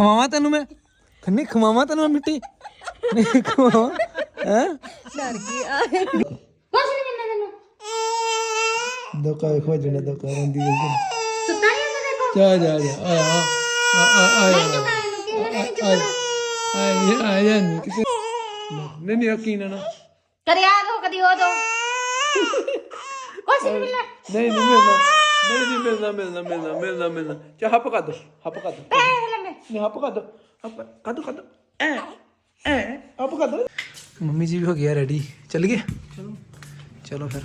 ਖਵਾਵਾਂ ਤੈਨੂੰ ਮੈਂ ਖੰਨੀ ਖਵਾਵਾਂ ਤੈਨੂੰ ਮੈਂ ਮਿੱਟੀ ਨਹੀਂ ਖਵਾਵਾਂ ਹੈ ਡਰ ਗਈ ਆ ਕੁਛ ਨਹੀਂ ਦਿੰਦਾ ਤੈਨੂੰ ਦੋਕਾ ਵੇਖੋ ਜਣਾ ਦੋਕਾ ਰੰਦੀ ਦੇ ਸੁੱਤਾ ਨਹੀਂ ਹੁੰਦਾ ਦੇਖੋ ਜਾ ਜਾ ਜਾ ਆ ਆ ਆ ਆ ਆ ਆ ਜਾ ਨਹੀਂ ਕਿਤੇ ਨਹੀਂ ਨਹੀਂ ਯਕੀਨ ਨਾ ਕਦੇ ਆ ਦੋ ਕਦੀ ਉਹ ਦੋ ਕੁਛ ਨਹੀਂ ਮਿਲਣਾ ਨਹੀਂ ਨਹੀਂ ਮਿਲਣਾ ਨਹੀਂ ਨਹੀਂ ਮਿਲਣਾ ਮਿਲਣਾ ਮਿਲਣਾ ਮਿਲਣਾ ਮਿਲਣਾ ਚਾ ਹੱਪ ਕਰ ਦੋ ਹੱਪ ਕਰ ਦੋ। ਪੈਸੇ ਲੰਮੇ ਨਹੀਂ ਹੱਪ ਕਰ ਦੋ। ਹੱਪ ਕਰ ਦੋ ਕਰ ਦੋ। ਐ ਐ ਹੱਪ ਕਰ ਦੋ। ਮੰਮੀ ਜੀ ਵੀ ਹੋ ਗਿਆ ਰੈਡੀ ਚੱਲ ਗਏ? ਚਲੋ। ਚਲੋ ਫਿਰ।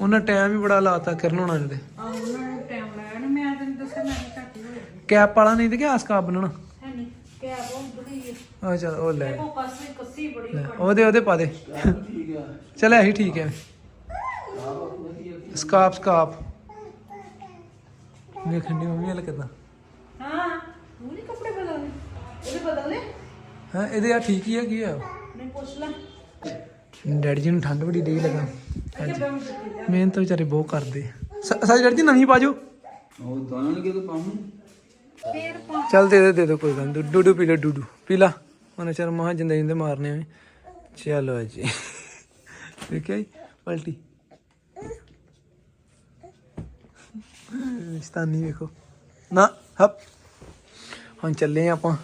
ਉਹਨਾਂ ਟਾਈਮ ਵੀ ਬੜਾ ਲਾਤਾ ਕਰਨ ਹੋਣਾ ਨੇ ਤੇ। ਆਹ ਉਹਨਾਂ ਨੇ ਟਾਈਮ ਲਾਇਆ ਨਾ ਮੈਂ ਤੈਨੂੰ ਦੱਸਿਆ ਮੈਂ ਘੱਟ ਹੀ ਹੋਇਆ ਕੈਪ ਵਾਲਾ ਨਹੀਂ ਤੇ ਕਿ ਆਸਕਾ ਬਣਨਾ ਹੈ ਨਹੀਂ ਕਿਆ ਬਹੁਤ ਬੜੀ ਹੈ। ਆ ਚਲ ਉਹ ਲੈ। ਉਹ ਪਾਸੇ ਕੱਸੀ ਬੜੀ ਲੈ, ਉਹਦੇ ਉਹਦੇ ਪਾ ਦੇ। ਚਲ ਇਹੀ ਠੀਕ ਹੈ। ਸਕਾਪ ਸਕਾਪ ਵੇਖਣ ਦੀ ਮੰਮੀ ਹਲ ਕਿਦਾਂ? ਹਾਂ ਤੂੰ ਨਹੀਂ ਕੱਪੜੇ ਬਦਲਨੇ ਉਹਦੇ ਬਦਲਨੇ ਹਾਂ ਇਹਦੇ ਆ ਠੀਕ ਹੀ ਹੈ ਕੀ ਆ? ਨਹੀਂ ਪੁੱਛ ਲੈ। ਡੈਡੀ ਜੀ ਨੂੰ ਠੰਡ ਬੜੀ ਡਈ ਲੱਗਾ। ਮਿਹਨਤ ਤਾਂ ਵਿਚਾਰੇ ਬਹੁਤ ਕਰਦੇ। ਸਾਡੀ ਡੈਡੀ ਜੀ ਨਵੀਂ ਪਾਜੋ। ਉਹ ਦਾਣ ਕੇ ਤਾਂ ਪਾਉਂ ਫੇਰ ਪਾ। ਚੱਲ ਦੇ ਦੇ ਦੇ ਦੋ ਕੋਈ ਗੱਲ ਨੀ। ਡੂਡੂ ਪੀ ਲੈ ਡੂਡੂ ਪੀ ਲਾ। ਉਹਨੇ ਚਰ ਮਹਾ ਜਿੰਦੇ ਜਿੰਦੇ ਮਾਰਨੇ ਚਲੋ ਜੀ। ਦੇਖਿਆ ਜੀ? ਪਲਟੀ। ਸਤਾਨੀ ਵੇਖੋ। ਨਾ, ਹਪ। ਹੁਣ ਚੱਲੇ ਆਂ ਆਪਾਂ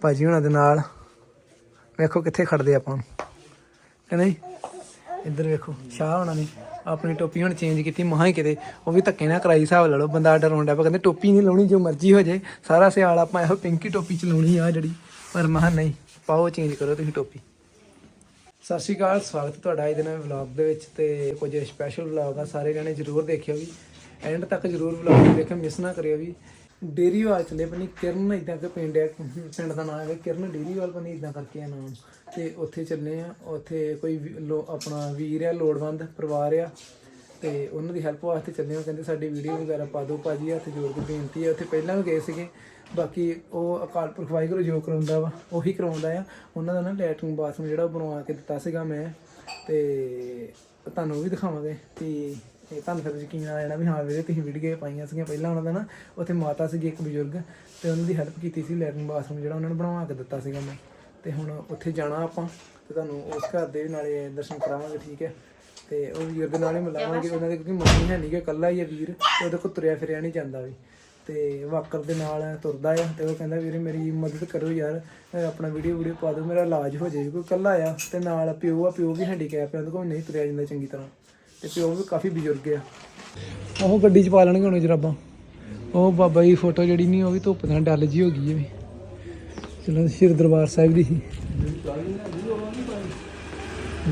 ਭਾਜੀ ਹੁਣਾਂ ਦੇ ਨਾਲ। ਵੇਖੋ ਕਿੱਥੇ ਖੜਦੇ ਆਪਾਂ ਨੂੰ ਕਿ ਨਹੀਂ? ਇੱਧਰ ਵੇਖੋ, ਸ਼ਾਹ ਹੋਣਾ ਨੇ ਆਪਣੀ ਟੋਪੀ ਹੁਣ ਚੇਂਜ ਕੀਤੀ, ਮਹਾਂ ਹੀ ਕਿਤੇ। ਉਹ ਵੀ ਧੱਕੇ ਨਾਲ ਕਰਾਈ ਹਿਸਾਬ ਲਾ ਲਓ, ਬੰਦਾ ਡਰਾਉਂਦਾ ਪਰ ਕਹਿੰਦੇ ਟੋਪੀ ਨਹੀਂ ਲਾਉਣੀ, ਜੋ ਮਰਜ਼ੀ ਹੋ ਜਾਏ ਸਾਰਾ ਸਿਆਲ ਆਪਾਂ ਇਹੋ ਪਿੰਕੀ ਟੋਪੀ ਚ ਲਾਉਣੀ ਆ ਜਿਹੜੀ। ਪਰ ਮਹਾਂ ਨਹੀਂ, ਪਾਓ ਚੇਂਜ ਕਰੋ ਤੁਸੀਂ ਟੋਪੀ। ਸਤਿ ਸ਼੍ਰੀ ਅਕਾਲ, ਸਵਾਗਤ ਤੁਹਾਡਾ ਅੱਜ ਦੇ ਨਵੇਂ ਵਲੌਗ ਦੇ ਵਿੱਚ ਤੇ ਕੁਝ ਸਪੈਸ਼ਲ ਵਲੌਗ ਆ, ਸਾਰੇ ਜਣੇ ਜਰੂਰ ਦੇਖਿਓ ਵੀ। ਐਂਡ ਤੱਕ ਜਰੂਰ ਵਲੌਗ ਨੂੰ ਦੇਖਿਓ ਮਿਸ ਨਾ ਕਰਿਓ ਵੀ। ਡੇਰੀਵਾਲ ਚਲੇ ਪਨੀ ਕਿਰਨ ਇਦਾਂ ਕਿ ਪਿੰਡ ਹੈ ਪਿੰਡ ਦਾ ਨਾਮ ਹੈ, ਕਿਰਨ ਡੇਰੀਵਾਲ ਪਨੀ ਇਦਾਂ ਕਰਕੇ ਆ ਨਾਮ। ਤੇ ਉੱਥੇ ਚੱਲੇ ਆ, ਉੱਥੇ ਕੋਈ ਵੀ ਲੋ- ਆਪਣਾ ਵੀਰ ਆ, ਲੋੜਵੰਦ ਪਰਿਵਾਰ ਆ, ਤੇ ਉਹਨਾਂ ਦੀ ਹੈਲਪ ਵਾਸਤੇ ਚੱਲੇ ਆ। ਕਹਿੰਦੇ ਸਾਡੀ ਵੀਡੀਓ ਵਗੈਰਾ ਪਾ ਦਿਓ, ਭਾਜੀ ਹੱਥ ਜੋੜ ਕੇ ਬੇਨਤੀ ਹੈ ਉੱਥੇ ਪਹਿਲਾਂ ਵੀ ਗਏ ਸੀਗੇ, ਬਾਕੀ ਉਹ ਅਕਾਲ ਪੁਰਖ ਵਾਹਿਗੁਰੂ ਜੋ ਕਰਾਉਂਦਾ ਵਾ, ਉਹੀ ਕਰਾਉਂਦਾ ਆ। ਉਹਨਾਂ ਦਾ ਨਾ ਲੈਟਰਿੰਗ ਬਾਥਰੂਮ ਜਿਹੜਾ ਉਹ ਬਣਵਾ ਕੇ ਦਿੱਤਾ ਸੀਗਾ ਮੈਂ, ਤੇ ਤੁਹਾਨੂੰ ਉਹ ਵੀ ਦਿਖਾਵਾਂਗੇ ਕਿ ਇਹ ਤੁਹਾਨੂੰ ਫਿਰ ਯਕੀਨ ਆ ਜਾਣਾ ਵੀ ਹਾਂ ਵੀਰੇ, ਤੁਸੀਂ ਵੀਡੀਓ ਪਾਈਆਂ ਸੀਗੀਆਂ ਪਹਿਲਾਂ ਉਹਨਾਂ ਦਾ ਨਾ, ਉੱਥੇ ਮਾਤਾ ਸੀਗੀ ਇੱਕ ਬਜ਼ੁਰਗ ਤੇ ਉਹਨਾਂ ਦੀ ਹੈਲਪ ਕੀਤੀ ਸੀ ਲੈਟਰਿੰਗ ਬਾਥਰੂਮ ਜਿਹੜਾ ਉਹਨਾਂ ਨੇ ਬਣਵਾ ਕੇ ਦਿੱਤਾ ਸੀਗਾ ਮੈਂ ਤੇ ਹੁਣ ਉੱਥੇ ਜਾਣਾ ਆਪਾਂ ਤੇ ਤੁਹਾਨੂੰ ਉਸ ਘਰ ਦੇ ਵੀ ਨਾਲੇ ਦਰਸ਼ਨ ਕਰਾਵਾਂਗੇ, ਠੀਕ ਹੈ? ਤੇ ਉਹ ਵੀਰ ਦੇ ਨਾਲ ਹੀ ਮਿਲਾਵਾਂਗੇ, ਉਹਨਾਂ ਦੇ ਕਿਉਂਕਿ ਮੰਮੀ ਹੈ ਨਹੀਂ ਕਿ ਇਕੱਲਾ ਹੀ ਹੈ ਵੀਰ ਤੇ ਉਹਦੇ ਕੋਲ ਤੁਰਿਆ ਫਿਰਿਆ ਨਹੀਂ ਜਾਂਦਾ ਵੀ। ਤੇ ਵਾਕਰ ਦੇ ਨਾਲ ਤੁਰਦਾ ਆ ਤੇ ਉਹ ਕਹਿੰਦਾ ਵੀਰੇ ਮੇਰੀ ਮਦਦ ਕਰੋ ਯਾਰ ਆਪਣਾ ਵੀਡੀਓ ਵੀਡੀਓ ਪਾ ਦਿਓ, ਮੇਰਾ ਇਲਾਜ ਹੋ ਜਾਏ, ਕੋਈ ਇਕੱਲਾ ਆ ਤੇ ਨਾਲ ਪਿਓ ਆ, ਪਿਓ ਵੀ ਹੈਂਡੀਕੈਪ ਆ, ਉਹਦੇ ਕੋਲ ਨਹੀਂ ਤੁਰਿਆ ਜਾਂਦਾ ਚੰਗੀ ਤਰ੍ਹਾਂ। ਤੇ ਪਿਓ ਵੀ ਕਾਫੀ ਬਜ਼ੁਰਗ ਆ। ਉਹ ਗੱਡੀ 'ਚ ਪਾ ਲੈਣਗੇ ਹੁਣ ਜਰਾਬਾਂ। ਉਹ ਬਾਬਾ ਜੀ ਫੋਟੋ ਜਿਹੜੀ ਨਹੀਂ ਉਹ ਵੀ ਧੁੱਪ ਨਾਲ ਡੱਲ ਜੀ ਹੋ ਗਈ ਵੀ ਚਲੋ ਸ਼੍ਰੀ ਦਰਬਾਰ ਸਾਹਿਬ ਦੀ। ਸੀ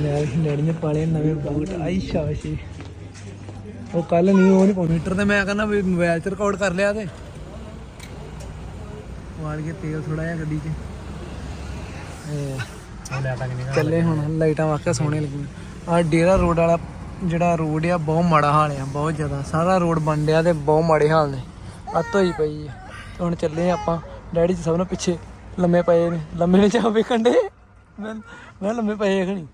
ਲੈ ਡੈਡੀ ਨੇ ਪਾਲੇ ਨਵੇਂ ਬੂਟ। ਆਈ ਸ਼ਾਬਾਸ਼ੀ। ਉਹ ਕੱਲ ਨਹੀਂ ਉਹ ਨਹੀਂ ਮੀਟਰ ਤੇ ਮੈਂ ਕਹਿੰਦਾ ਵੀ ਮੋਬਾਈਲ 'ਚ ਰਿਕਾਰਡ ਕਰ ਲਿਆ ਤੇ। ਵਾਲ ਕੇ ਤੇਲ ਥੋੜਾ ਜਿਹਾ ਗੱਡੀ 'ਚ। ਇਹ ਚੱਲੇ ਹੁਣ ਲਾਈਟਾਂ ਵਾਕਿਆ ਸੋਹਣੇ ਲੱਗੀਆਂ। ਆ ਡੇਰਾ ਰੋਡ ਵਾਲਾ ਜਿਹੜਾ ਰੋਡ ਆ, ਬਹੁਤ ਮਾੜਾ ਹਾਲ ਆ, ਬਹੁਤ ਜ਼ਿਆਦਾ। ਸਾਰਾ ਰੋਡ ਬਣ ਰਿਹਾ ਤੇ ਬਹੁਤ ਮਾੜੇ ਹਾਲ ਨੇ। ਅੱਤ ਹੋਈ ਪਈ ਆ। ਤੇ ਹੁਣ ਚੱਲੇ ਆਪਾਂ। ਡੈਡੀ ਜੀ ਸਭ ਨੂੰ ਪਿੱਛੇ ਲੰਮੇ ਪਏ ਨੇ। ਲੰਮੇ ਨੇ ਚਾਹ ਵੇਖਣ ਦੇ? ਮੈਂ ਮੈਂ ਲੰਮੇ ਪਏ ਖਣੀ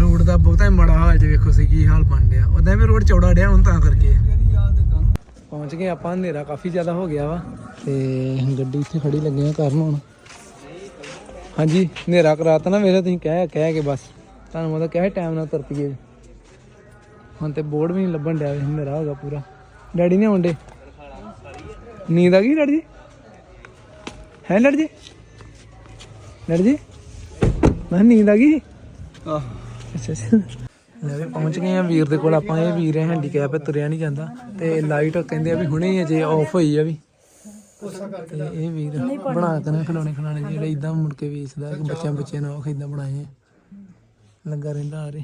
ਰੋਡ ਦਾ ਬਹੁਤਾ ਮਾੜਾ ਹਾਲ ਜੇ ਵੇਖੋ ਸੀ ਕੀ ਹਾਲ ਬਣ ਰਿਹਾ। ਉਦਾਂ ਵੀ ਰੋਡ ਚੌੜਾ ਡਿਆ ਹੁਣ ਤਾਂ ਕਰਕੇ। ਪਹੁੰਚ ਗਏ ਆਪਾਂ। ਹਨੇਰਾ ਕਾਫੀ ਜ਼ਿਆਦਾ ਹੋ ਗਿਆ ਵਾ। ਤੇ ਗੱਡੀ ਇੱਥੇ ਖੜੀ ਲੱਗੇ ਆ ਕਰਨ ਹੁਣ। ਹਾਂਜੀ, ਹਨੇਰਾ ਕਰਾਤਾ ਨਾ ਮੇਰੇ ਤੁਸੀਂ। ਕਹਿ ਕਹਿ ਕੇ ਬਸ। ਤੁਹਾਨੂੰ ਮਤਲਬ ਕਹਿ ਟਾਈਮ ਨਾਲ ਤੁਰ ਪਈਏ ਹੁਣ ਤੇ ਬੋਰਡ ਵੀ ਨਹੀਂ ਲੱਭਣ ਡਿਆ ਹਨੇਰਾ ਹੋ ਗਿਆ ਪੂਰਾ। ਡੈਡੀ ਨੇ ਆਉਂਦੇ। ਨੀਂਦ ਆ ਗਈ ਡੈਡੀ ਜੀ ਹੈ ਡੈਡੀ ਜੀ ਡੈਡੀ ਜੀ ਮੈਂ ਨੀਂਦ ਆ ਗਈ ਆਹ। ਅੱਛਾ ਅੱਛਾ। ਲੈ ਵੀ ਪਹੁੰਚ ਗਏ ਆ ਵੀਰ ਦੇ ਕੋਲ ਆਪਾਂ ਇਹ ਵੀਰ ਹੈ ਹੈਂਡੀਕੈਪ ਹੈ ਤੁਰਿਆ ਨਹੀਂ ਜਾਂਦਾ। ਤੇ ਲਾਈਟ ਕਹਿੰਦੇ ਆ ਵੀ ਹੁਣੇ ਹੀ ਅਜੇ ਆਫ ਹੋਈ ਆ ਵੀ। ਤੇ ਇਹ ਵੀਰ ਬਣਾ ਕੇ ਨਾ ਖਿਡੌਣੇ ਖਿਡੌਣੇ ਜਿਹੜੇ ਇਦਾਂ ਮੁੜ ਕੇ ਵੇਚਦਾ ਕਿ ਬੱਚਿਆਂ ਬੱਚਿਆਂ ਨੂੰ ਉਹ ਇਦਾਂ ਬਣਾਏ ਆ। ਲੱਗਾ ਰਹਿੰਦਾ ਆ ਰੇ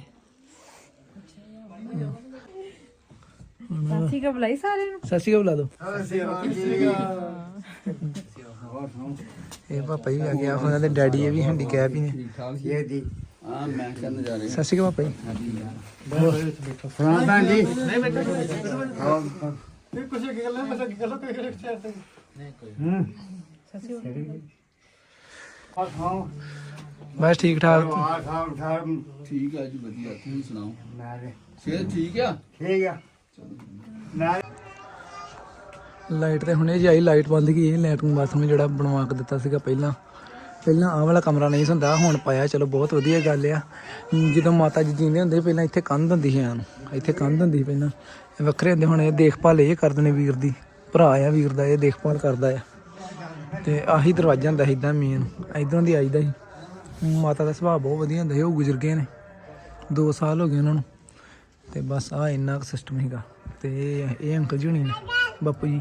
ਸਾਥੀ ਕਾ ਬੁਲਾਈ ਸਾਰਿਆਂ ਨੂੰ? ਸਤਿ ਸ਼੍ਰੀ ਅਕਾਲ ਬੁਲਾ ਦੋ। ਇਹ ਪਾਪਾ ਜੀ ਆ ਗਿਆ। ਉਹਨਾਂ ਦੇ ਡੈਡੀ ਇਹ ਵੀ ਹੈਂਡੀਕੈਪ ਹੀ ਨੇ। ਠੀਕ ਠਾਕ ਸੀ ਇਹ ਦੀ ਹਾਂ ਮੈਂ ਕਰਨ ਜਾ ਰਿਹਾ। ਸਤਿ ਸ਼੍ਰੀ ਅਕਾਲ ਪਾਪਾ ਜੀ। ਬਸ ਠੀਕ ਠਾਕ। ਠੀਕ ਹੈ ਜੀ ਵਧੀਆ। ਤੁਸੀਂ ਸੁਣਾਓ? ਸਿਹਤ ਠੀਕ ਆ? ਲਾਈਟ ਤੇ ਹੁਣੇ ਜਾਈ ਲਾਈਟ ਬੰਦ ਗਈ। ਇਹ ਲੈਟਰਨ ਬਾਥਰੂਮ ਜਿਹੜਾ ਬਣਵਾ ਕੇ ਦਿੱਤਾ ਸੀਗਾ ਪਹਿਲਾਂ। ਪਹਿਲਾਂ ਆਹ ਵਾਲਾ ਕਮਰਾ ਨਹੀਂ ਸੀ ਹੁੰਦਾ ਹੁਣ ਪਾਇਆ। ਚਲੋ ਬਹੁਤ ਵਧੀਆ ਗੱਲ ਆ। ਜਦੋਂ ਮਾਤਾ ਜੀ ਜੀਂਦੇ ਹੁੰਦੇ ਸੀ, ਪਹਿਲਾਂ ਇੱਥੇ ਕੰਧ ਹੁੰਦੀ ਸੀ ਐਨ ਇੱਥੇ ਕੰਧ ਹੁੰਦੀ ਸੀ ਪਹਿਲਾਂ। ਇਹ ਵੱਖਰੇ ਹੁੰਦੇ ਹੁਣ ਇਹ ਦੇਖਭਾਲ ਇਹ ਕਰਦੇ ਨੇ ਵੀਰ ਦੀ। ਭਰਾ ਆ ਵੀਰ ਦਾ ਇਹ ਦੇਖਭਾਲ ਕਰਦਾ ਆ। ਤੇ ਆਹੀ ਦਰਵਾਜ਼ਾ ਹੁੰਦਾ ਸੀ ਇਦਾਂ ਮੇਨ ਇਧਰੋਂ ਦੀ ਆਈਦਾ ਸੀ। ਮਾਤਾ ਦਾ ਸੁਭਾਅ ਬਹੁਤ ਵਧੀਆ ਹੁੰਦਾ ਸੀ, ਉਹ ਗੁਜ਼ਰ ਗਏ ਨੇ। 2 ਸਾਲ ਹੋ ਗਏ ਉਹਨਾਂ ਨੂੰ। ਤੇ ਬਸ ਆ ਇੰਨਾ ਕੁ ਸਿਸਟਮ ਹੈਗਾ ਤੇ ਇਹ- ਇਹ ਅੰਕਲ ਜੀ ਹੁਣੀ ਨੇ, ਬਾਪੂ ਜੀ।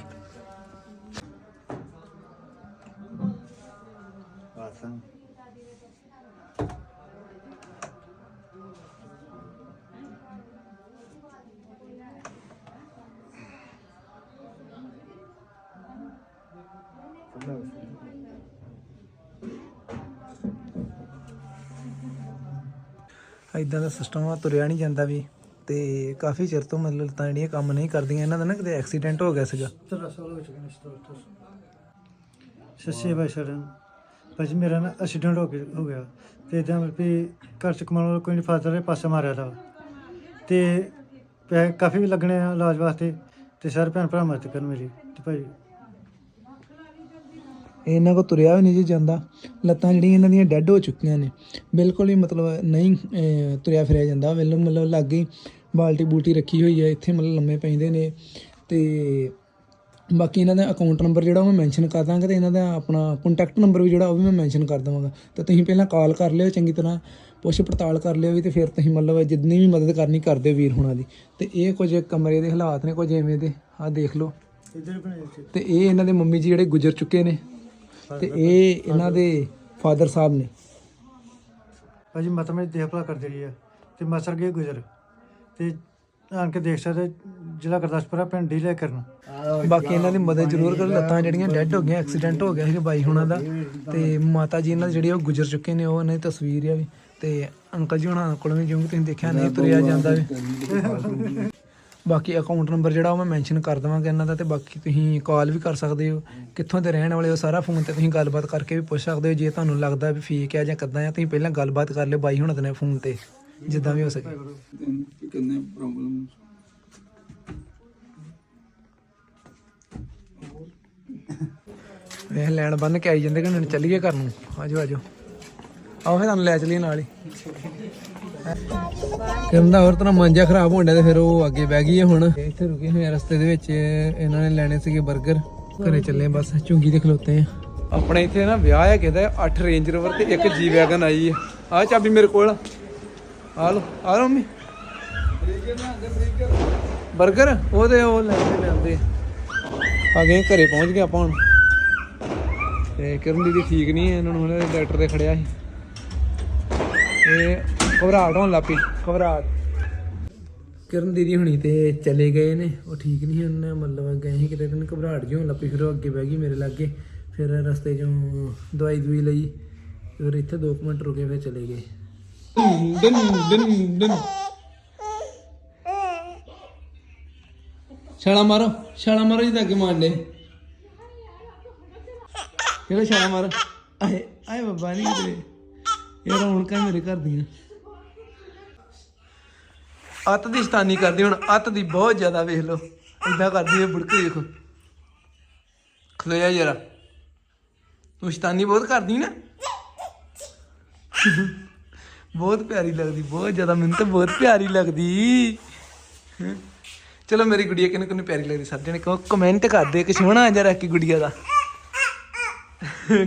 ਇਦਾਂ ਦਾ ਸਿਸਟਮ ਆ, ਤੁਰਿਆ ਨਹੀਂ ਜਾਂਦਾ ਵੀ ਤੇ ਕਾਫੀ ਚਿਰ ਤੋਂ ਮਤਲਬ ਤਾਂ ਜਿਹੜੀਆਂ ਕੰਮ ਨਹੀਂ ਕਰਦੀਆਂ, ਇਹਨਾਂ ਦਾ ਨਾ ਕਿਤੇ ਐਕਸੀਡੈਂਟ ਹੋ ਗਿਆ ਸੀਗਾ। ਸੱਸੇ ਬਾਈ ਸਰਨ ਭਾਜੀ ਮੇਰਾ ਨਾ ਐਕਸੀਡੈਂਟ ਹੋ ਗਿਆ ਹੋ ਗਿਆ। ਤੇ ਇਦਾਂ ਵੀ ਘਰ ਚ ਕਮਾਉਣ ਵਾਲਾ ਕੋਈ ਨਹੀਂ ਫਾਦਰ ਦੇ ਪਾਸੇ ਮਾਰਿਆ ਤਾ। ਤੇ ਪੈ ਕਾਫੀ ਵੀ ਲੱਗਣੇ ਆ ਇਲਾਜ ਵਾਸਤੇ। ਤੇ ਸਾਰੇ ਭੈਣ ਭਰਾ ਮਦਦ ਕਰਨ ਮੇਰੀ। ਤੇ ਭਾਈ ਇਹਨਾਂ ਕੋ ਤੁਰਿਆ ਵੀ ਨਹੀਂ ਜੀ ਜਾਂਦਾ। ਲੱਤਾਂ ਜਿਹੜੀਆਂ ਇਹਨਾਂ ਦੀਆਂ ਡੈੱਡ ਹੋ ਚੁੱਕੀਆਂ ਨੇ। ਬਿਲਕੁਲ ਹੀ ਮਤਲਬ ਨਹੀਂ ਤੁਰਿਆ ਫਿਰਿਆ ਜਾਂਦਾ। ਮਤਲਬ ਮਤਲਬ ਲਾਗੇ ਬਾਲਟੀ ਬੂਲਟੀ ਰੱਖੀ ਹੋਈ ਹੈ। ਇੱਥੇ ਮਤਲਬ ਲੰਮੇ ਪੈਂਦੇ ਨੇ। ਤੇ ਬਾਕੀ ਇਹਨਾਂ ਦਾ ਅਕਾਊਂਟ ਨੰਬਰ ਜਿਹੜਾ ਉਹ ਮੈਂ ਮੈਂਸ਼ਨ ਕਰ ਦਾਂਗਾ ਤੇ ਇਹਨਾਂ ਦਾ ਆਪਣਾ ਕੰਟੈਕਟ ਨੰਬਰ ਵੀ ਜਿਹੜਾ ਉਹ ਵੀ ਮੈਂ ਮੈਂਸ਼ਨ ਕਰ ਦਵਾਂਗਾ। ਤੇ ਤੁਸੀਂ ਪਹਿਲਾਂ ਕਾਲ ਕਰ ਲਿਓ ਚੰਗੀ ਤਰ੍ਹਾਂ। ਪੁੱਛ ਪੜਤਾਲ ਕਰ ਲਿਓ ਵੀ ਤੇ ਫਿਰ ਤੁਸੀਂ ਮਤਲਬ ਜਿੰਨੀ ਵੀ ਮਦਦ ਕਰਨੀ ਕਰਦੇ ਵੀਰ ਹੁਣਾਂ ਦੀ। ਤੇ ਇਹ ਕੁਝ ਕਮਰੇ ਦੇ ਹਾਲਾਤ ਨੇ ਕੁਝ ਐਵੇਂ ਦੇ। ਆਹ ਦੇਖ ਲਓ। ਤੇ ਇਹ ਇਹਨਾਂ ਦੇ ਮੰਮੀ ਜੀ ਜਿਹੜੇ ਗੁਜ਼ਰ ਚੁੱਕੇ ਨੇ। ਤੇ ਇਹ ਇਹਨਾਂ ਦੇ ਫਾਦਰ ਸਾਹਿਬ ਨੇ। ਭਾਜੀ ਮਾਤਾ ਮੇਰੀ ਦੇਖਭਾਲ ਕਰਦੀ ਰਹੀ ਆ ਤੇ ਮਸਰ ਗਏ ਗੁਜ਼ਰ। ਤੇ ਆਣ ਕੇ ਦੇਖ ਸਕਦੇ ਜ਼ਿਲ੍ਹਾ ਗੁਰਦਾਸਪੁਰਾ ਪਿੰਡ ਡੀਲੇ ਕਰਨ। ਬਾਕੀ ਇਹਨਾਂ ਦੀ ਮਦਦ ਜ਼ਰੂਰ ਕਰੋ ਲੱਤਾਂ ਜਿਹੜੀਆਂ ਡੈੱਡ ਹੋ ਗਈਆਂ ਐਕਸੀਡੈਂਟ ਹੋ ਗਿਆ ਸੀ ਬਾਈ ਹੁਣਾਂ ਦਾ। ਤੇ ਮਾਤਾ ਜੀ ਇਹਨਾਂ ਦੇ ਜਿਹੜੇ ਉਹ ਗੁਜ਼ਰ ਚੁੱਕੇ ਨੇ ਉਹ ਇਹਨਾਂ ਦੀ ਤਸਵੀਰ ਆ ਵੀ। ਤੇ ਅੰਕਲ ਜੀ ਹੁਣਾਂ ਕੋਲ ਵੀ ਜਿਉਂ ਤੁਸੀਂ ਦੇਖਿਆ ਨਹੀਂ ਤੁਰਿਆ ਜਾਂਦਾ ਵੀ। ਬਾਕੀ ਅਕਾਊਂਟ ਨੰਬਰ ਜਿਹੜਾ ਉਹ ਮੈਂ ਮੈਂਸ਼ਨ ਕਰ ਦਵਾਂਗਾ ਇਹਨਾਂ ਦਾ ਤੇ ਬਾਕੀ ਤੁਸੀਂ ਕਾਲ ਵੀ ਕਰ ਸਕਦੇ ਹੋ। ਕਿੱਥੋਂ ਦੇ ਰਹਿਣ ਵਾਲੇ ਹੋ ਸਾਰਾ ਫੋਨ ਤੇ ਤੁਸੀਂ ਗੱਲਬਾਤ ਕਰਕੇ ਵੀ ਪੁੱਛ ਸਕਦੇ ਹੋ। ਜੇ ਤੁਹਾਨੂੰ ਲੱਗਦਾ ਵੀ ਫੇਕ ਹੈ ਜਾਂ ਕਿੱਦਾਂ ਆ ਤੁਸੀਂ ਪਹਿਲਾਂ ਗੱਲਬਾਤ ਕਰ ਲਿਓ ਬਾਈ ਹੁਣਾਂ ਦੇ ਨਾਲ ਫੋਨ ਤੇ ਜਿੱਦਾਂ ਵੀ ਹੋ ਸਕੇ। ਕਿੰਨੇ ਪ੍ਰੋਬਲਮ ਵੇਖ ਲੈਣ ਬੰਨ ਕੇ ਆਈ ਜਾਂਦੇ ਕਿ ਹੁਣ ਚੱਲੀਏ ਘਰ ਨੂੰ। ਆਜੋ ਆਜੋ। ਆਓ ਫਿਰ ਤੁਹਾਨੂੰ ਲੈ ਚਲੀਏ ਨਾਲ ਹੀ। ਕਹਿੰਦਾ ਹੋਰ ਤਰ੍ਹਾਂ ਮਾਂਜਾ ਖਰਾਬ ਹੋਣ ਡਿਆ ਤੇ ਫਿਰ ਉਹ ਅੱਗੇ ਬਹਿ ਗਈ ਹੈ ਹੁਣ। ਇੱਥੇ ਰੁਕੇ ਹੋਏ ਆ ਰਸਤੇ ਦੇ ਵਿੱਚ। ਇਹਨਾਂ ਨੇ ਲੈਣੇ ਸੀਗੇ 버ਗਰ ਘਰੇ ਚੱਲੇ ਬਸ ਚੁੰਗੀ ਤੇ ਖਲੋਤੇ ਆ ਆਪਣੇ ਇੱਥੇ ਨਾ ਵਿਆਹ ਹੈ ਕਿਹਦਾ 8 ਰੇਂਜ ਰੋਵਰ ਤੇ ਇੱਕ ਜੀ ਵੈਗਨ ਆਈ ਹੈ ਆ ਚਾਬੀ ਮੇਰੇ ਕੋਲ। ਆ ਲੋ ਆ ਲੋ ਮੰਮੀ। 버ਗਰ ਉਹਦੇ ਉਹ ਲੈਂਦੇ ਲੈਂਦੇ ਆ। ਗਏ, ਘਰੇ ਪਹੁੰਚ ਗਏ ਆਪਾਂ ਹੁਣ। ਤੇ ਕਿਰਨ ਦੀਦੀ ਠੀਕ ਨਹੀਂ ਹੈ ਇਹਨਾਂ ਨੂੰ ਹੁਣ ਡਾਕਟਰ ਦੇ ਖੜਿਆ ਸੀ। ਇਹ ਘਬਰਾਹਟ ਹੋਣ ਲੱਪੀ ਘਬਰਾਹਟ। ਕਿਰਨ ਦੀਦੀ ਹੁਣੀ ਤੇ ਚਲੇ ਗਏ ਨੇ, ਉਹ ਠੀਕ ਨਹੀਂ ਹਨ ਮਤਲਬ ਗਏ ਸੀ ਕਿਤੇ, ਤੈਨੂੰ ਘਬਰਾਹਟ ਜਿਹੀ ਹੋਣ ਲੱਪੀ ਫਿਰ ਉਹ ਅੱਗੇ ਬਹਿ ਗਈ ਮੇਰੇ ਲਾਗੇ, ਫਿਰ ਰਸਤੇ 'ਚੋਂ ਦਵਾਈ ਦੂਈ ਲਈ, ਫਿਰ ਇੱਥੇ 2 ਮਿੰਟ ਰੁਕੇ, ਫਿਰ ਚਲੇ ਗਏ। ਡਨ ਡਨ ਡਨ ਛਾਲਾ ਮਾਰੋ ਛਾਲਾ ਮਾਰੋ ਜਿੱਦਾਂ ਅੱਗੇ ਮਾਰ ਲੈ। ਕਿਹੜਾ ਛਾਲਾ ਮਾਰ? ਆਏ ਆਏ ਬੱਬਾ ਨਹੀਂ ਕਿਤੇ। ਇਹ ਰੌਣਕਾਂ ਮੇਰੇ ਘਰ ਦੀਆਂ। ਅੱਤ ਦੀ ਸ਼ਤਾਨੀ ਕਰਦੀ, ਹੁਣ ਅੱਤ ਦੀ ਬਹੁਤ ਜ਼ਿਆਦਾ ਵੇਖ ਲਓ। ਇਦਾਂ ਕਰਦੀ ਹੈ ਬੁੜਕ ਦੇਖੋ ਖਲੋਇਆ ਜਰਾ। ਤੂੰ ਸ਼ਤਾਨੀ ਬਹੁਤ ਕਰਦੀ ਨਾ। ਬਹੁਤ ਪਿਆਰੀ ਲੱਗਦੀ, ਬਹੁਤ ਜ਼ਿਆਦਾ, ਮੈਨੂੰ ਤਾਂ ਬਹੁਤ ਪਿਆਰੀ ਲੱਗਦੀ। ਚਲੋ ਮੇਰੀ ਗੁੜੀਆ ਕਿਹਨੂੰ ਕਿਹਨੂੰ ਪਿਆਰੀ ਲੱਗਦੀ ਸਭ ਜਣੇ ਕਹੋ ਕਮੈਂਟ ਕਰ ਦੇ ਕਿ ਸੋਹਣਾ ਜਰਾ ਕੀ ਗੁੜੀਆ ਦਾ।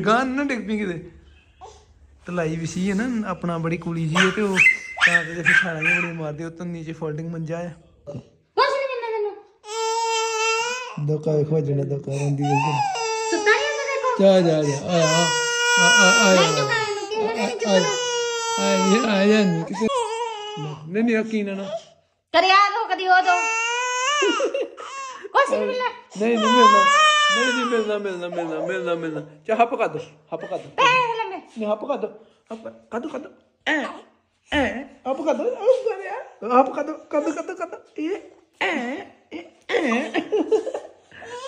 ਗਾਨ ਨਾ ਡਿੱਗ ਪਈ ਕਿਤੇ। ਤਲਾਈ ਵੀ ਸੀ ਹੈ ਨਾ, ਆਪਣਾ ਬੜੀ ਕੁਲੀ ਜੀ ਹੈ ਤੇ ਉਹ ਤਾਂ ਫਿਰ ਛਾਲਾਂ ਜਿਹੀਆਂ ਬੜੀ ਮਾਰਦੀ ਉਹ ਤੋਂ ਨੀਚੇ ਫੋਲਡਿੰਗ ਮੰਜਾ ਆ ਕੁਛ ਨਹੀਂ ਮਿਲਣਾ ਤੈਨੂੰ ਦੋ ਕਾ ਖੋਜਣੇ ਦੋ ਕਾ ਰੰਦੀ ਦੇ ਸੁੱਤਾ ਨਹੀਂ ਹੁੰਦਾ ਦੇਖੋ ਜਾ ਜਾ ਜਾ ਆ ਆ ਆ ਆ ਆ ਨਹੀਂ ਨੇ ਨਹੀਂ ਚੁੱਕਣਾ ਆ ਜਾ ਨਹੀਂ ਕਿਤੇ ਨਹੀਂ ਨਹੀਂ ਯਕੀਨ ਨਾ ਕਰਿਆ ਦੋ ਕਦੀ ਹੋ ਦੋ ਕੁਛ ਨਹੀਂ ਮਿਲਣਾ ਨਹੀਂ ਨਹੀਂ ਮਿਲਣਾ ਨਹੀਂ ਨਹੀਂ ਮਿਲਣਾ ਮਿਲਣਾ ਮਿਲਣਾ ਮਿਲਣਾ ਮਿਲਣਾ ਚਾ ਹੱਪ ਕਰ ਦੋ ਹੱਪ ਕਰ ਦੋ ਪੈਸੇ ਲੰਮੇ ਨਹੀਂ ਹੱਪ ਕਰ ਦੋ ਹੱਪ ਕਰ ਦੋ ਕਰ ਦੋ ਐ ਕਰ ਦੋ ਕਰ ਦੋ ਕਰ ਦੋ ਕਰ ਦੋ ਇਹ? ਐ ਇਹ ਐ।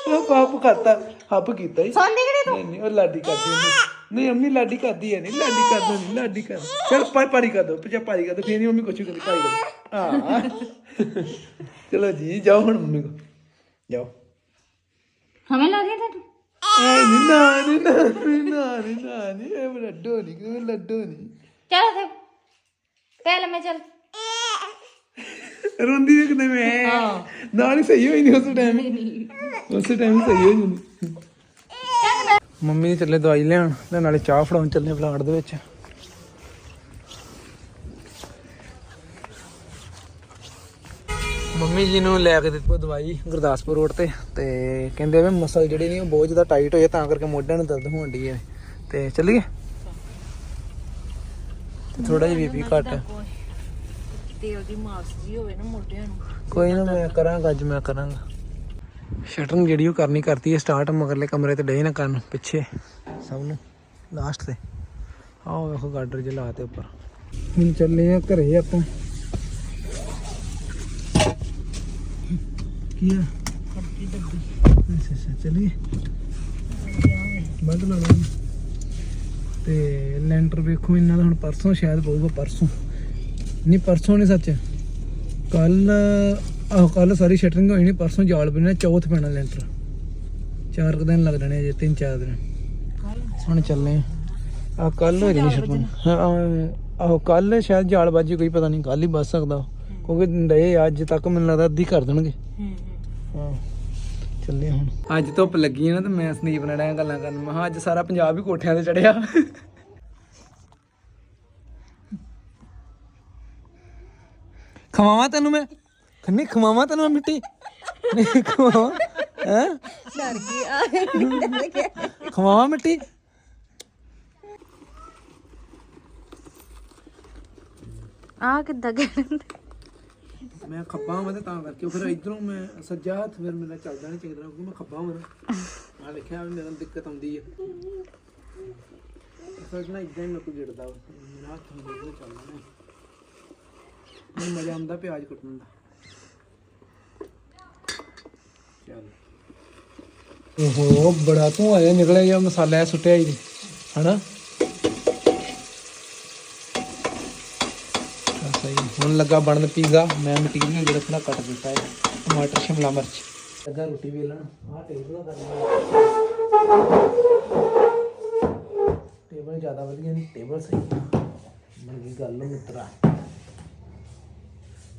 ਉਹ ਹੱਪ ਕਰਤਾ ਹੱਪ ਕੀਤਾ ਹੀ। ਸੌਂਦੀ ਕਿਹੜੀ ਤੂੰ? ਨਹੀਂ ਨਹੀਂ ਉਹ ਲਾਡੀ ਕਰਦੀ ਹੈ ਨਹੀਂ ਅੰਮੀ ਲਾਡੀ ਕਰਦੀ ਹੈ ਨਹੀਂ ਲਾਡੀ ਕਰਦਾ ਨਹੀਂ ਲਾਡੀ ਕਰ ਚਲ ਪਾਰੀ ਪਾਰੀ ਕਰ ਦੋ ਪਜਾ ਪਾਰੀ ਕਰ ਦੋ ਫੇਰ ਨਹੀਂ ਮੰਮੀ ਕੁਛ ਕਰਦੀ ਪਾਰੀ ਕਰ ਦੋ। ਹਾਂ। ਚਲੋ ਜੀ ਜਾਓ ਹੁਣ ਮੰਮੀ ਕੋ ਜਾਓ। ਹਮੇ ਲਾ ਦਿਆ ਤੈਨੂੰ? ਐ ਨੀ ਨਾ ਨੀ ਨਾ ਨੀ ਨਾ ਨੀ ਨਾ ਨੀ ਇਹ ਲੱਡੂ ਨਹੀਂ ਕਿ ਲੱਡੂ ਨਹੀਂ ਚਲ ਉਥੇ ਪਹਿਲੇ ਮੈਂ ਚਲ। ਰੋਂਦੀ ਵੀ ਕਿਤੇ ਮੈਂ। ਨਾਲ ਹੀ ਸਹੀ ਹੋਈ ਨਹੀਂ ਉਸ ਟਾਈਮ ਉਸ ਟਾਈਮ ਸਹੀ ਹੋਈ ਨਹੀਂ ਮੰਮੀ ਨੇ ਚੱਲੇ ਦਵਾਈ ਲੈਣ ਤੇ ਨਾਲੇ ਚਾਹ ਫੜਾਉਣ ਚੱਲੇ ਪਲਾਟ ਦੇ ਵਿੱਚ। ਮੰਮੀ ਜੀ ਨੂੰ ਲੈ ਕੇ ਦਿੱਤੀ ਦਵਾਈ ਗੁਰਦਾਸਪੁਰ ਰੋਡ ਤੇ ਤੇ ਕਹਿੰਦੇ ਵੀ ਮਸਲ ਜਿਹੜੀ ਨਹੀਂ ਉਹ ਬਹੁਤ ਜ਼ਿਆਦਾ ਟਾਈਟ ਹੋਈ ਹੈ ਤਾਂ ਕਰਕੇ ਮੋਢਿਆਂ ਨੂੰ ਦਰਦ ਹੋਣ ਡਈ ਹੈ ਤੇ ਚੱਲੀਏ? ਥੋੜਾ ਜਿਹਾ ਬੀਪੀ ਘੱਟ। ਹੈ ਤੇਲ ਦੀ ਮਾਸ ਜੀ ਹੋਵੇ ਨਾ ਮੋਢਿਆਂ ਨੂੰ। ਕੋਈ ਨਾ ਮੈਂ ਕਰਾਂਗਾ ਅੱਜ ਮੈਂ ਕਰਾਂਗਾ। ਸ਼ਟਰਿੰਗ ਜਿਹੜੀ ਉਹ ਕਰਨੀ ਕਰਤੀ ਹੈ ਸਟਾਰਟ ਮਗਰਲੇ ਕਮਰੇ ਤੇ ਡੇ ਨਾ ਕਰਨ ਪਿੱਛੇ ਸਭ ਨੂੰ ਲਾਸਟ ਤੇ। ਆਹ ਵੇਖੋ ਗਾਰਡਰ ਜਿਹਾ ਲਾਤੇ ਉੱਪਰ। ਹੁਣ ਚੱਲੇ ਆ ਘਰੇ ਆਪਾਂ। ਕੀ ਆ? ਅੱਛਾ ਅੱਛਾ ਚਲੀਏ। ਬੰਦ ਲਾ ਲਓ ਤੇ ਲੈਂਟਰ ਵੇਖੋ ਇਹਨਾਂ ਦਾ ਹੁਣ ਪਰਸੋਂ ਸ਼ਾਇਦ ਪਊਗਾ ਪਰਸੋਂ। ਨਹੀਂ ਪਰਸੋਂ ਨਹੀਂ ਸੱਚ। ਕੱਲ ਆਹ ਕੱਲ ਸਾਰੀ ਸ਼ਟਰਿੰਗ ਹੋਈ ਨਹੀਂ ਪਰਸੋਂ ਜਾਲ ਪੈਣਾ ਚੌਥ ਪੈਣਾ ਲੈਂਟਰ। ਚਾਰ ਕੁ ਦਿਨ ਲੱਗ ਜਾਣੇ ਅਜੇ ਤਿੰਨ ਚਾਰ ਦਿਨ। ਹੁਣ ਚੱਲੇ ਆ। ਕੱਲ ਹੋ ਜਾਣੀ ਸ਼ਟਰਿੰਗ। ਆਹੋ ਕੱਲ ਸ਼ਾਇਦ ਜਾਲ ਬਾਜੀ ਕੋਈ ਪਤਾ ਨਹੀਂ ਕੱਲ ਹੀ ਵੱਜ ਸਕਦਾ। ਕਿਉਂਕਿ ਡੇ ਅੱਜ ਤੱਕ ਮੈਨੂੰ ਲੱਗਦਾ ਅੱਧੀ ਕਰ ਦੇਣਗੇ। ਹਾਂ। ਚੱਲੇ ਹੁਣ। ਅੱਜ ਧੁੱਪ ਲੱਗੀ ਹੈ ਨਾ ਤੇ ਮੈਂ ਸੰਦੀਪ ਨਾਲ ਐਂ ਗੱਲਾਂ ਕਰਨ। ਮੈਂ ਕਿਹਾ ਅੱਜ ਸਾਰਾ ਪੰਜਾਬ ਹੀ ਕੋਠਿਆਂ ਤੇ ਚੜਿਆ ਖਵਾਵਾਂ ਤੈਨੂੰ ਮੈਂ? ਖੰਨੀ ਖਵਾਵਾਂ ਤੈਨੂੰ ਮੈਂ ਮਿੱਟੀ? ਨਹੀਂ ਖਵਾਵਾਂ। ਹੈ? ਡਰ ਗਈ ਖਵਾਵਾਂ ਮਿੱਟੀ? ਆ ਕਿੱਦਾਂ ਕਰਨ ਮੈਂ ਖੱਬਾ ਮੈਂ ਤੇ ਤਾਂ ਕਰਕੇ। ਫਿਰ ਇਧਰੋਂ ਮੈਂ ਸੱਜਾ ਹੱਥ ਫਿਰ ਮੇਰਾ ਚੱਲਦਾ ਨਹੀਂ ਚੰਗੀ ਤਰ੍ਹਾਂ ਕਿਉਂਕਿ ਮੈਂ ਖੱਬਾ ਹਾਂ ਮੈਂ ਲਿਖਿਆ ਵੀ ਮੇਰਾ ਦਿੱਕਤ ਆਉਂਦੀ ਹੈ ਫਿਰ ਨਾ ਇਦਾਂ ਹੀ ਮੇਰੇ ਕੋਲ ਗਿਰਦਾ ਮੇਰਾ ਹੱਥ ਨਹੀਂ ਚੱਲਦਾ ਨਹੀਂ ਮੈਨੂੰ ਮਜ਼ਾ ਆਉਂਦਾ ਪਿਆਜ਼ ਕੁੱਟਣ ਦਾ। ਚੱਲ। ਓਹੋ, ਬੜਾ ਤੂੰ ਆਇਆ, ਨਿਕਲਿਆ ਜਾਂ ਮਸਾਲਾ ਸੁੱਟਿਆ ਹੀ ਹਨਾ ਤਾਂ ਸਹੀ ਹੁਣ ਲੱਗਾ ਬਣਨ ਪੀਜ਼ਾ ਮੈਂ ਮਟੀਰੀਅਲ ਜਿਹੜਾ ਥੋੜਾ ਕੱਟ ਦਿੱਤਾ ਹੈ ਟਮਾਟਰ ਸ਼ਿਮਲਾ ਮਿਰਚ। ਲੱਗਾ ਰੋਟੀ ਵੇਲਣ ਆਹ ਟੇਬਲ ਦਾ ਟੇਬਲ ਜ਼ਿਆਦਾ ਵਧੀਆ ਨਹੀਂ ਟੇਬਲ ਸਹੀ ਮੰਗੀ ਗੱਲ ਨੂੰ ਮਿੱਤਰਾ।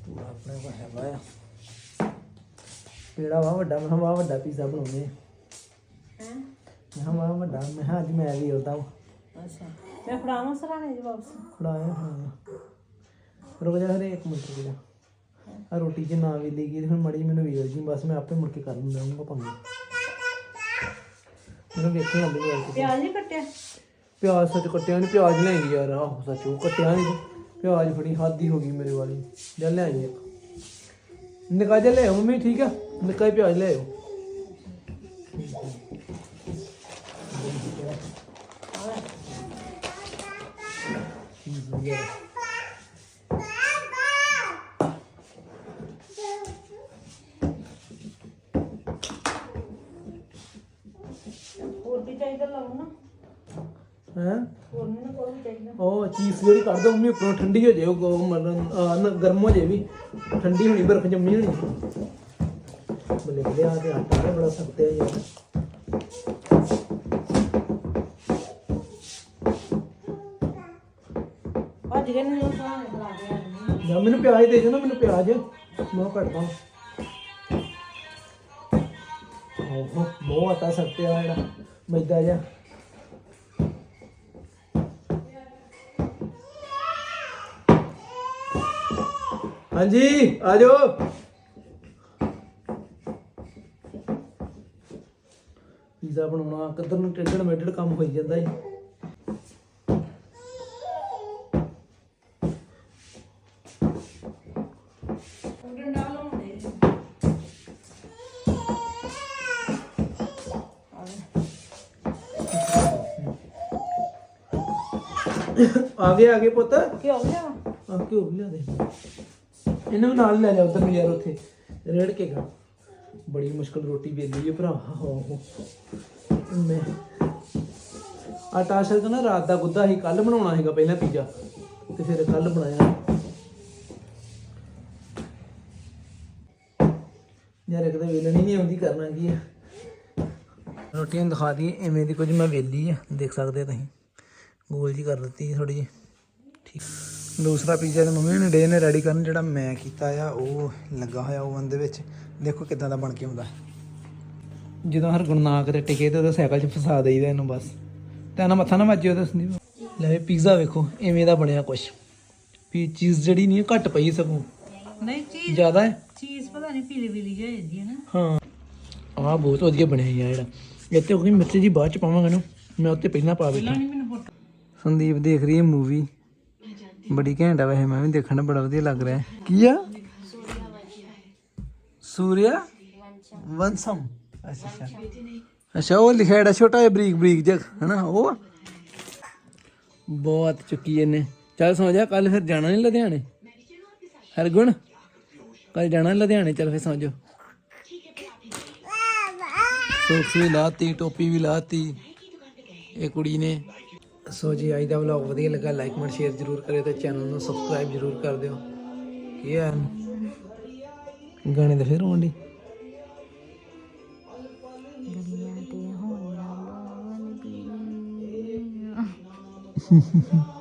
ਤੂੰ ਆਪਣੇ ਕੋਲ ਹੈਗਾ ਆ। ਪੇੜਾ ਵਾ ਵੱਡਾ ਮੈਂ ਵਾ ਵੱਡਾ ਪੀਜ਼ਾ ਬਣਾਉਨੇ ਹੈ? ਮੈਂ ਵਾ ਵੱਡਾ ਮੈਂ ਅੱਜ ਮੈਂ ਵੀ ਉਹਦਾ ਅੱਛਾ। ਮੈਂ ਫੜਾਵਾਂ ਸਰਾਣੇ ਜੀ ਵਾਪਸ? ਖੜਾਇਆ ਹਾਂ ਰੁਕ ਜਾ ਹਰੇ ਇੱਕ ਮਿੰਟ ਰੁਕ ਜਾ ਆ ਰੋਟੀ ਜੇ ਨਾ ਵੀ ਗਈ ਤੇ ਹੁਣ ਮੜੀ ਮੈਨੂੰ ਵੀਰ ਜੀ ਬਸ ਮੈਂ ਆਪੇ ਮੁੜ ਕੇ ਕਰ ਲੂੰਗਾ ਉਹਨੂੰ ਪੰਗੇ ਮੈਨੂੰ ਵੇਖਣ ਲੱਗ ਗਿਆ ਪਿਆਜ਼ ਨਹੀਂ ਕੱਟਿਆ? ਪਿਆਜ਼ ਸੱਚ ਕੱਟਿਆ ਨਹੀਂ ਪਿਆਜ਼ ਲੈ ਗਈ ਯਾਰ ਆਹੋ ਸੱਚ ਉਹ ਕੱਟਿਆ ਨਹੀਂ ਪਿਆਜ਼ ਫੜੀ ਹੱਦ ਹੀ ਗਈ ਮੇਰੇ ਵਾਲੀ। ਜਾ ਲੈ ਆਈ ਇੱਕ। ਨਿਕਾ ਜਾ ਲੈ ਮੰਮੀ ਠੀਕ ਆ? ਨਿਕਾ ਹੀ ਪਿਆਜ਼ ਲੈ ਆਓ। ਹੋਰ ਵੀ ਚਾਹੀਦਾ ਲਾਉ ਨਾ ਹੈ ਹੋਰ ਨਹੀਂ ਕੋਈ ਵੀ ਚਾਹੀਦਾ ਉਹ ਚੀਜ਼ ਜਿਹੜੀ ਕੱਢ ਦੋ ਮੰਮੀ ਉੱਪਰੋਂ ਠੰਡੀ ਹੋ ਜਾਏ ਉਹ ਮਤਲਬ ਗਰਮ ਹੋ ਜਾਏ ਵੀ ਠੰਡੀ ਹੋਣੀ ਬਰਫ਼ ਜੰਮੀ ਹੋਣੀ। ਬਲੇ ਬਲੇ ਆ ਤੇ ਆਟਾ ਵੀ ਬੜਾ ਸਖਤ ਹੈ ਯਾਰ। ਅੱਜ ਕੇ ਨਹੀਂ ਸਰਾਣੇ ਬਣਾ ਦੇ ਜਾਂ ਮੈਨੂੰ ਪਿਆਜ਼ ਦੇ ਦਿਓ ਨਾ ਮੈਨੂੰ ਪਿਆਜ਼। ਮੈਂ ਉਹ ਕੱਟਦਾ ਓਹੋ ਬਹੁਤ ਆਟਾ ਸਖਤ ਹੈ ਜਿਹੜਾ ਮੈਦਾ ਜਿਹਾ। ਹਾਂਜੀ ਆ ਜਾਓ। ਪੀਜ਼ਾ ਬਣਾਉਣਾ ਕਿੱਧਰ ਨੂੰ ਟੇਢੜ ਮੇਢੜ ਕੰਮ ਹੋਈ ਜਾਂਦਾ ਲਾਉਂਦੇ ਆ। ਗਏ ਆ ਗਏ ਪੁੱਤ? ਕੀ ਹੋ ਗਿਆ ਆ ਕਿਉਂ ਲਿਆ ਦੇ? ਇਹਨੂੰ ਵੀ ਨਾਲ ਲੈ ਜਾ ਉਧਰ ਨੂੰ ਯਾਰ ਉੱਥੇ। ਰੇੜ ਕੇ ਗਾ ਬੜੀ ਮੁਸ਼ਕਲ ਰੋਟੀ ਵੇਲੀ ਹੈ ਭਰਾ। ਹੋ ਮੈਂ ਆਟਾ ਸ਼ਰਕ ਨਾ ਰਾਤ ਦਾ ਗੁੱਦਾ ਸੀ ਕੱਲ ਬਣਾਉਣਾ ਸੀਗਾ ਪਹਿਲਾਂ ਪੀਜ਼ਾ। ਤੇ ਫਿਰ ਕੱਲ ਬਣਾਇਆ। ਯਾਰ ਇੱਕ ਤਾਂ ਵੇਲਣੀ ਨਹੀਂ ਆਉਂਦੀ, ਕਰਨਾ ਕੀ ਹੈ ਰੋਟੀਆਂ ਦਿਖਾ ਦਈਏ, ਐਵੇਂ ਦੀ ਕੁਝ ਮੈਂ ਵੇਲੀ ਆ। ਦੇਖ ਸਕਦੇ ਤੁਸੀਂ। ਗੋਲ ਜੀ ਕਰ ਦਿੱਤੀ ਥੋੜੀ ਜਿਹੀ। ਠੀਕ। ਦੂਸਰਾ ਪੀਜ਼ਾ ਤੇ ਮੰਮੀ ਨੇ ਡੇ ਨੇ ਰੈਡੀ ਕਰਨ ਜਿਹੜਾ ਮੈਂ ਕੀਤਾ ਆ ਉਹ ਲੱਗਾ ਹੋਇਆ ਓਵਨ ਦੇ ਵਿੱਚ। ਦੇਖੋ ਕਿਦਾਂ ਦਾ ਬਣ ਕੇ ਆਉਂਦਾ। ਜਦੋਂ ਹਰ ਗੁਣਾ ਕਰੇ ਟਿਕੇ ਤੇ ਉਹਦਾ ਸਾਈਕਲ 'ਚ ਫਸਾ ਦੇਈਦਾ ਇਹਨੂੰ ਬਸ। ਤੇ ਨਾ ਮੱਥਾ ਨਾ ਵੱਜੇ ਉਹਦਾ ਸੰਦੀਪ। ਲੈ ਪੀਜ਼ਾ ਵੇਖੋ ਐਵੇਂ ਦਾ ਬਣਿਆ ਕੁਛ। ਵੀ ਚੀਜ਼ ਜਿਹੜੀ ਨਹੀਂ ਘੱਟ ਪਈ ਸਗੋਂ। ਨਹੀਂ ਚੀਜ਼ ਜ਼ਿਆਦਾ ਹੈ? ਚੀਜ਼ ਪਤਾ ਨਹੀਂ ਪੀਲੀ ਪੀਲੀ ਜਿਹੀ ਹੋ ਜਾਂਦੀ ਹੈ ਨਾ। ਹਾਂ। ਆਹ ਬਹੁਤ ਵਧੀਆ ਬਣਿਆ ਯਾਰ ਜਿਹੜਾ। ਇੱਥੇ ਕੋਈ ਮਿਰਚ ਜੀ ਬਾਅਦ ਚ ਪਾਵਾਂਗਾ ਨਾ ਮੈਂ ਉੱਤੇ ਪਹਿਲਾਂ ਪਾ ਬੈਠਾ ਸੰਦੀਪ ਦੇਖ ਰਹੀ ਹੈ ਮੂਵੀ ਬੜੀ ਘੈਂਟ ਆ ਵੈਸੇ, ਮੈਂ ਵੀ ਦੇਖਣ ਨੂੰ ਬੜਾ ਵਧੀਆ ਲੱਗ ਰਿਹਾ ਹੈ। ਕੀ ਆ? ਸੂਰਿਆ ਵੰਸਮ। ਅੱਛਾ ਅੱਛਾ। ਅੱਛਾ, ਉਹ ਲਿਖਿਆ ਜਿਹੜਾ ਛੋਟਾ ਜਿਹਾ ਬਰੀਕ ਬਰੀਕ ਜਿਹਾ, ਹਨਾ, ਉਹ ਆ? ਬਹੁਤ ਚੁੱਕੀ ਇਹਨੇ। ਚੱਲ ਸੌ ਜਾ ਕੱਲ ਫਿਰ ਜਾਣਾ ਨਹੀਂ ਲੁਧਿਆਣੇ? ਹਰਗੁਣ ਕੱਲ ਜਾਣਾ ਲੁਧਿਆਣੇ? ਚੱਲ ਫਿਰ ਸੌ ਜਾ। ਸੋਕਸ ਵੀ ਲਾਤੀ, ਟੋਪੀ ਵੀ ਲਾਤੀ। ਇਹ ਕੁੜੀ ਨੇ ਸੋ ਜੀ, ਅੱਜ ਦਾ ਵਲੌਗ ਵਧੀਆ ਲੱਗਾ ਲਾਈਕ ਕਮੈਂਟ ਸ਼ੇਅਰ ਜ਼ਰੂਰ ਕਰਿਓ ਤੇ ਚੈਨਲ ਨੂੰ ਸਬਸਕ੍ਰਾਈਬ ਜ਼ਰੂਰ ਕਰ ਦਿਓ। ਕੀ ਹੈ ਗਾਣੇ ਦੇ ਫਿਰ ਹੋਣ ਦੀ ਗਲੀਆਂ ਤੇ ਹੋਣਾ ਬੋਲ